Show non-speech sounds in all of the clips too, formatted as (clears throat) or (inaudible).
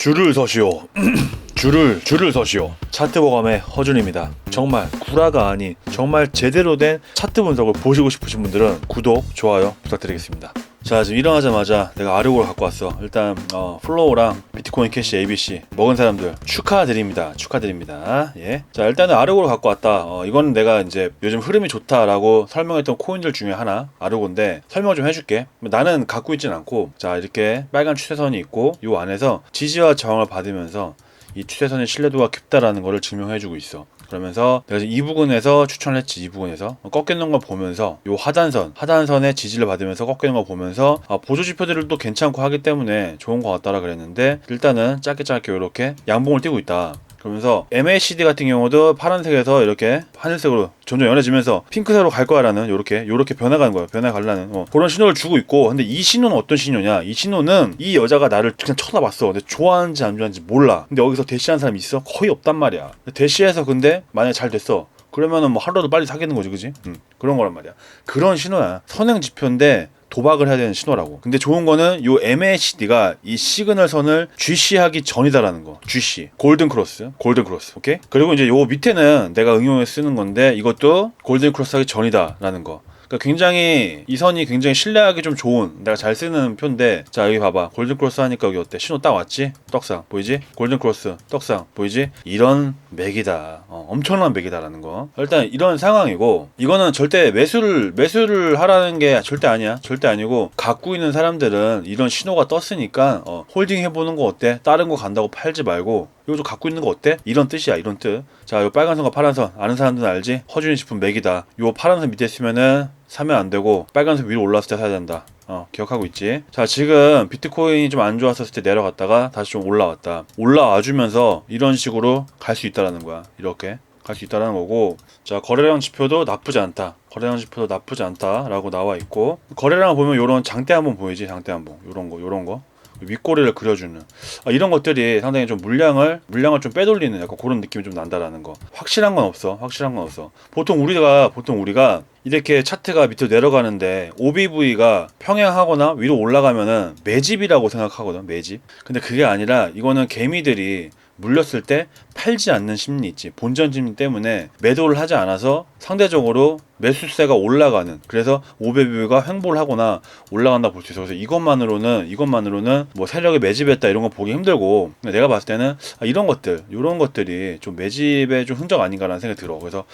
줄을 서시오. (clears throat) 줄을 줄을 서시오. 차트 보감의 허준입니다. 정말 구라가 아닌 정말 제대로 된 차트 분석을 보시고 싶으신 분들은 구독, 좋아요 부탁드리겠습니다. 자 지금 일어나자마자 내가 아르고를 갖고 왔어. 일단 어, 플로우랑 비트코인 캐시 ABC 먹은 사람들 축하드립니다. 축하드립니다. 예. 자 일단은 아르고를 갖고 왔다. 어, 이거는 내가 이제 요즘 흐름이 좋다라고 설명했던 코인들 중에 하나 아르고인데 설명 좀 해줄게. 나는 갖고 있진 않고 자 이렇게 빨간 추세선이 있고 요 안에서 지지와 저항을 받으면서 이 추세선의 신뢰도가 깊다라는 것을 증명해주고 있어. 그러면서 내가 이 부분에서 추천을 했지 이 부분에서 꺾이는 걸 보면서 요 하단선 하단선의 지지를 받으면서 꺾이는 걸 보면서 아, 보조 지표들도 괜찮고 하기 때문에 좋은 것 같다라 그랬는데 일단은 짧게 짧게 이렇게 양봉을 띄고 있다. 그러면서 MACD 같은 경우도 파란색에서 이렇게 하늘색으로 점점 연해지면서 핑크색으로 갈 거야라는 요렇게 요렇게 변화가는 거예요. 변화 가려는 어, 그런 신호를 주고 있고 근데 이 신호는 어떤 신호냐? 이 신호는 이 여자가 나를 그냥 쳐다봤어. 근데 좋아하는지 안 좋아하는지 몰라. 근데 여기서 대시한 사람이 있어? 거의 없단 말이야. 대시해서 근데 만약에 잘 됐어. 그러면은 뭐 하루라도 빨리 사귀는 거지, 그지? 음, 그런 거란 말이야. 그런 신호야. 선행 지표인데 도박을 해야 되는 신호라고. 근데 좋은 거는 요 MACD가 이 시그널 선을 GC하기 전이다라는 거. GC. 골든 크로스. 골든 크로스. 오케이? 그리고 이제 요 밑에는 내가 응용해 쓰는 건데 이것도 골든 크로스 하기 전이다라는 거. 그러니까 굉장히 이 선이 굉장히 신뢰하기 좀 좋은 내가 잘 쓰는 표인데 자 여기 봐봐 골든 크로스 하니까 여기 어때 신호 딱 왔지 떡상 보이지 골든 크로스 떡상 보이지 이런 맥이다 어, 엄청난 맥이다라는 거 일단 이런 상황이고 이거는 절대 매수를 매수를 하라는 게 절대 아니야 절대 아니고 갖고 있는 사람들은 이런 신호가 떴으니까 어, 홀딩 해보는 거 어때 다른 거 간다고 팔지 말고 이거 갖고 있는 거 어때? 이런 뜻이야 이런 뜻. 자, 요 빨간 선과 파란 선 아는 사람들은 알지? 허준이 식품 맥이다. 요 파란 선 밑에 있으면은 사면 안 되고 빨간 선 위로 올라왔을 때 사야 된다. 어, 기억하고 있지? 자, 지금 비트코인이 좀 안 좋았었을 때 내려갔다가 다시 좀 올라왔다. 올라와 주면서 이런 식으로 갈 수 있다라는 거야. 이렇게. 갈 수 있다라는 거고. 자 거래량 지표도 나쁘지 않다. 거래량 지표도 나쁘지 않다라고 나와 있고. 거래량 보면 요런 장대 한번 보이지? 장대 한번. 요런 거 요런 거. 윗꼬리를 그려주는. 아, 이런 것들이 상당히 좀 물량을 물량을 좀 빼돌리는 약간 그런 느낌이 좀 난다라는 거. 확실한 건 없어. 확실한 건 없어. 보통 우리가 보통 우리가 이렇게 차트가 밑으로 내려가는데 OBV가 평행하거나 위로 올라가면은 매집이라고 생각하거든 매집. 근데 그게 아니라 이거는 개미들이 물렸을 때 팔지 않는 심리 있지. 본전 심리 때문에 매도를 하지 않아서 상대적으로 매수세가 올라가는. 그래서 오베비가 횡보를 하거나 올라간다 볼 수 있어. 그래서 이것만으로는 이것만으로는 뭐 세력이 매집했다 이런 거 보기 힘들고. 내가 봤을 때는 아, 이런 것들 이런 것들이 좀 매집의 좀 흔적 아닌가라는 생각이 들어. 그래서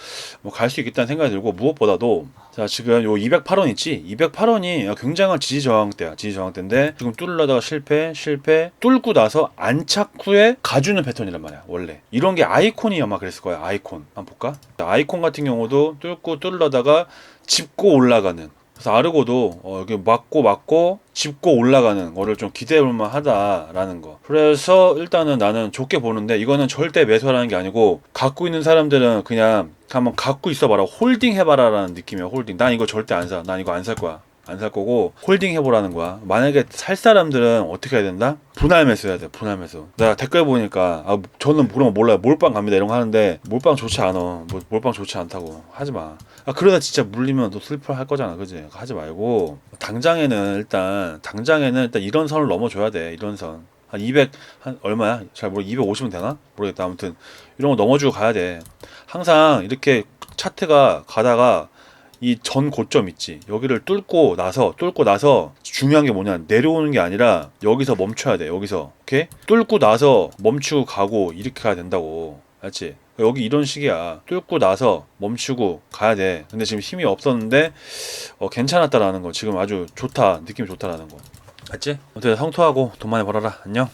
뭐 갈 수 있겠다는 생각이 들고 무엇보다도 자 지금 요 208원 있지? 208원이 굉장한 지지 저항대야 지지 저항대인데 지금 뚫으려다가 실패 실패 뚫고 나서 안착 후에 가주는 패턴이란 말이야 원래. 이런 게 아이콘이 아마 그랬을 거야 아이콘. 한번 볼까? 아이콘 같은 경우도 뚫고 뚫으려다가 짚고 올라가는. 그래서 아르고도 어, 여기 맞고 맞고 짚고 올라가는 거를 좀 기대해 볼만 하다라는 거. 그래서 일단은 나는 좋게 보는데 이거는 절대 매수하라는 게 아니고 갖고 있는 사람들은 그냥 한번 갖고 있어봐라. 홀딩 해봐라라는 느낌이야. 홀딩. 난 이거 절대 안 사. 난 이거 안 살 거야. 안 살 거고 홀딩 해보라는 거야. 만약에 살 사람들은 어떻게 해야 된다? 분할 매수해야 돼. 분할 매수. 내가 댓글 보니까 아 저는 그런 거 몰라요. 몰빵 갑니다 이런 거 하는데 몰빵 좋지 않아. 뭐, 몰빵 좋지 않다고 하지 마. 아 그러다 진짜 물리면 또 슬퍼할 거잖아. 그지? 하지 말고 당장에는 일단 당장에는 일단 이런 선을 넘어줘야 돼. 이런 선. 한 200, 한 얼마야? 잘 모르, 250은 되나? 모르겠다. 아무튼, 이런 거 넘어주고 가야 돼. 항상 이렇게 차트가 가다가 이 전 고점 있지. 여기를 뚫고 나서, 뚫고 나서 중요한 게 뭐냐. 내려오는 게 아니라 여기서 멈춰야 돼. 여기서. 오케이? 뚫고 나서 멈추고 가고 이렇게 가야 된다고. 알지? 여기 이런 식이야. 뚫고 나서 멈추고 가야 돼. 근데 지금 힘이 없었는데, 어, 괜찮았다라는 거. 지금 아주 좋다. 느낌이 좋다라는 거. 알지? 어떻게 성토하고 돈 많이 벌어라. 안녕.